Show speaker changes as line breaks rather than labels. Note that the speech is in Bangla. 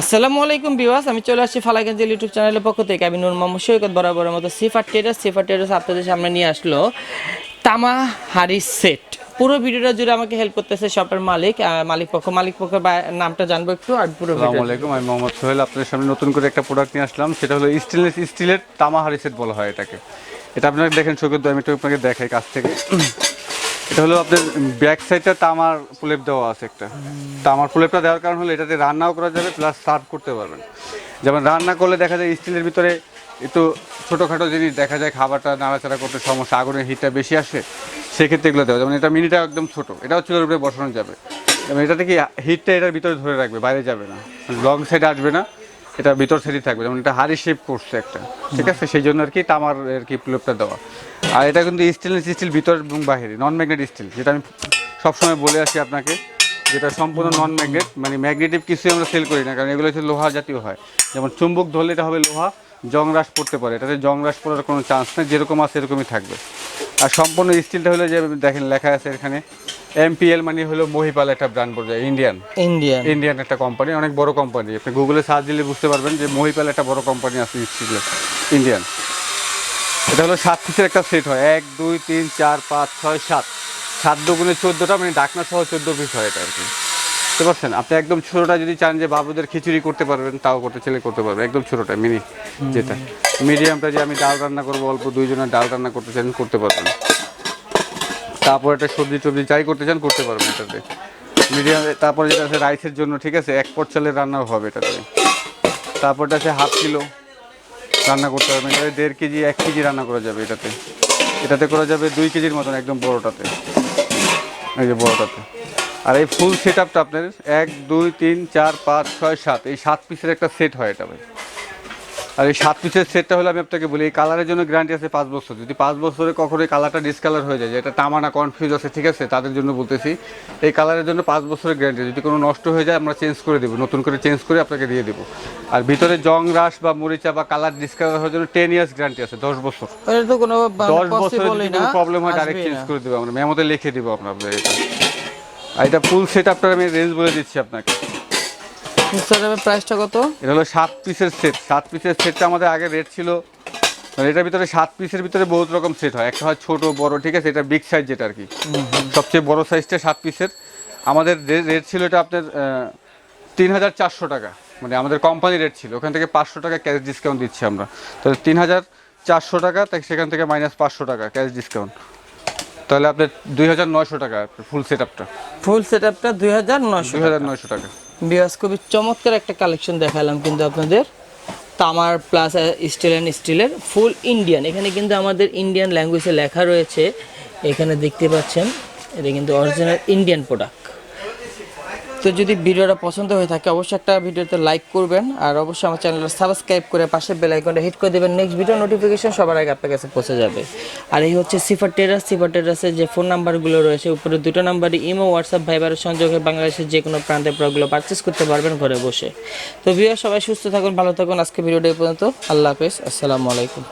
আসসালামু আলাইকুম বিওয়াস আমি চলে আসছি ফালাগঞ্জ ইউটিউব চ্যানেলের পক্ষ থেকে। আমি নুর মোহাম্মদ সৈকত, বরাবরের মতো সিফার টেরাস সিফার টেরাস আপনাদের সামনে নিয়ে আসলো তামা হারি সেট পুরো ভিডিওটা জুড়ে আমাকে হেল্প করতেছে শপের মালিক মালিক পক্ষ। মালিক পক্ষের নামটা জানব একটু আর পুরো
আসসালামু আলাইকুম, আমি মোহাম্মদ সোহেল, আপনাদের সামনে নতুন করে একটা প্রোডাক্ট নিয়ে আসলাম। সেটা হলো স্টেনলেস স্টিলের তামা হাড়ি সেট বলা হয় এটাকে। এটা আপনারা দেখেন, সৈকত আমি একটু আপনাকে দেখাই কাছ থেকে। এটা হলো আপনার ব্যাক সাইডটা তামার প্রলেপ দেওয়া আছে একটা। তামার প্রলেপটা দেওয়ার কারণ হলো এটাতে রান্নাও করা যাবে প্লাস সার্ভ করতে পারবেন। যেমন রান্না করলে দেখা যায় স্টিলের ভিতরে একটু ছোটোখাটো জিনিস দেখা যায় খাবারটা নাড়াচাড়া করতে সমস্যা, আগুনের হিটটা বেশি আসে, সেক্ষেত্রে এগুলো দেওয়া যেমন এটা মিনিটা একদম ছোটো, এটাও চুলের উপরে বসানো যাবে। এবং এটাতে কি হিটটা এটার ভিতরে ধরে রাখবে, বাইরে যাবে না। লং সাইডে আসবে না। এটা ভিতর সাইডে থাকবে, যেমন এটা হাড়ি শেপ করছে একটা, ঠিক আছে? সেই জন্য আর কি তামার আর কি প্লেপটা দেওয়া। আর এটা কিন্তু স্টেনলেস স্টিল ভিতর এবং বাহিরে নন ম্যাগনেট স্টিল যেটা আমি সবসময় বলে আসি আপনাকে, যেটা সম্পূর্ণ নন ম্যাগনেট মানে ম্যাগনেটিভ কিছুই আমরা সেল করি না, কারণ এগুলো হচ্ছে লোহা জাতীয় হয়। যেমন চুম্বক ধরলে এটা হবে লোহা, জং রাশ পড়তে পারে, এটাতে জং রাশ পড়ার কোনো চান্স নেই, যেরকম আছে এরকমই থাকবে। আর সম্পূর্ণ স্টিলটা হলে যে, দেখেন লেখা আছে এখানে এমপিএল মানে হলো মহিপাল একটা ব্র্যান্ড বোঝায় ইন্ডিয়ান
ইন্ডিয়ান
ইন্ডিয়ান একটা কোম্পানি অনেক বড় কোম্পানি আপনি গুগলে সার্চ দিলে বুঝতে পারবেন যে মহিপাল একটা বড় কোম্পানি আছে ইন্ডিয়ান এটা হলো সাত পিসের একটা সেট হয়। এক দুই তিন চার পাঁচ ছয় সাত। সাত দুগুণে চোদ্দোটা মানে ডাকনা সহ চোদ্দ পিস হয় এটা আর কি। বুঝতে পারছেন? আপনি একদম ছোটোটা যদি চান যে বাবুদের খিচুড়ি করতে পারবেন তাও করতে ছেলে করতে পারবেন একদম ছোটোটা মিনি যেটা। মিডিয়ামটা যে আমি ডাল রান্না করব অল্প দুইজনের ডাল রান্না করতে চান করতে পারবেন। তারপর একটা সবজি টবজি যাই করতে চান, করতে পারবেন এটাতে। মিডিয়াম, তারপরে যেটা আছে রাইসের জন্য, ঠিক আছে? এক পট চালের রান্নাও হবে এটাতে। তারপরটা আছে হাফ কিলো রান্না করতে পারবেন। এটাতে দেড় কেজি, এক কেজি রান্না করা যাবে এটাতে। এটাতে করা যাবে দুই কেজির মতন, একদম বড়টাতে। এই যে বড়টাতে। আর এই ফুল সেট আপটা আপনার, এক, দুই, তিন, চার, পাঁচ, ছয়, সাত। এই সাত পিসের একটা সেট হয় এটা ভাই আর এই সাত পিসের সেটটা হলে আমি আপনাকে বলি এই কালারের জন্য গ্যারান্টি আছে পাঁচ বছর। যদি পাঁচ বছরে কখনো এই কালারটা ডিসকালার হয়ে যায় এটা তামানা কনফিউজ আছে ঠিক আছে তাদের জন্য বলতেছি এই কালারের জন্য পাঁচ বছরের গ্যারান্টি যদি কোনো নষ্ট হয়ে যায় আমরা চেঞ্জ করে দেবো নতুন করে চেঞ্জ করে আপনাকে দিয়ে দেবো। আর ভিতরে জং রাস বা মরিচা বা কালার ডিসকালার হওয়ার জন্য টেন ইয়ার্স গ্যারান্টি আছে দশ বছর।
কোনো
দশ বছরে যদি কোনো প্রবলেম হয় ডাইরেক্ট চেঞ্জ করে দেবো আমরা মেমোতে লিখে দেবো আপনার এটা। ফুল সেট আপনার আমি রেঞ্জ বলে দিচ্ছি আপনাকে।
প্রাইসটা কত?
এটা হলো সাত পিসের সেট সাত পিসের সেটটা আমাদের আগে রেট ছিল। মানে এটার ভিতরে সাত পিসের ভিতরে বহুত রকম সেট হয়। একটা হয় ছোট বড় ঠিক আছে? এটা বিগ সাইজ যেটা আর কি সবচেয়ে বড় সাইজটা সাত পিসের আমাদের রেট ছিল এটা আপনার তিন হাজার চারশো টাকা। মানে আমাদের কোম্পানি রেট ছিল। ওখান থেকে পাঁচশো টাকা ক্যাশ ডিসকাউন্ট দিচ্ছি আমরা। তো তিন হাজার চারশো টাকা তাই সেখান থেকে মাইনাস পাঁচশো টাকা ক্যাশ ডিসকাউন্ট তাহলে আপনার দুই হাজার নয়শো টাকা ফুল সেট আপটা
ফুল সেট আপটা দুই হাজার নয়শো
দুই হাজার নয়শো টাকা।
বিয়াস খুবই চমৎকার একটা কালেকশন দেখালাম কিন্তু আপনাদের। তামার প্লাস স্টিল অ্যান্ড স্টিলের ফুল ইন্ডিয়ান এখানে কিন্তু আমাদের ইন্ডিয়ান ল্যাঙ্গুয়েজে লেখা রয়েছে। এখানে দেখতে পাচ্ছেন, এটা কিন্তু অরিজিনাল ইন্ডিয়ান প্রোডাক্ট তো যদি ভিডিওটা পছন্দ হয়ে থাকে, অবশ্যই একটা ভিডিওতে লাইক করবেন, আর অবশ্যই আমার চ্যানেলটা সাবস্ক্রাইব করে পাশে বেল আইকনটা হিট করে দেবেন। নেক্সট ভিডিও নোটিফিকেশন সবার আগে আপনার কাছে পৌঁছে যাবে। আর এই হচ্ছে সিফার টেরাস সিফার টেরাসের যে ফোন নাম্বারগুলো রয়েছে, উপরে দুটো নাম্বারই ইমো হোয়াটসঅ্যাপ ভাইবারের সংযোগে বাংলাদেশের যে কোনো প্রান্তে প্রোডাক্টগুলো পারচেস করতে পারবেন ঘরে বসে। তো ভিডিও সবাই সুস্থ থাকুন, ভালো থাকুন। আজকে ভিডিওটা এই পর্যন্ত। আল্লাহ হাফেজ। আসসালামু আলাইকুম।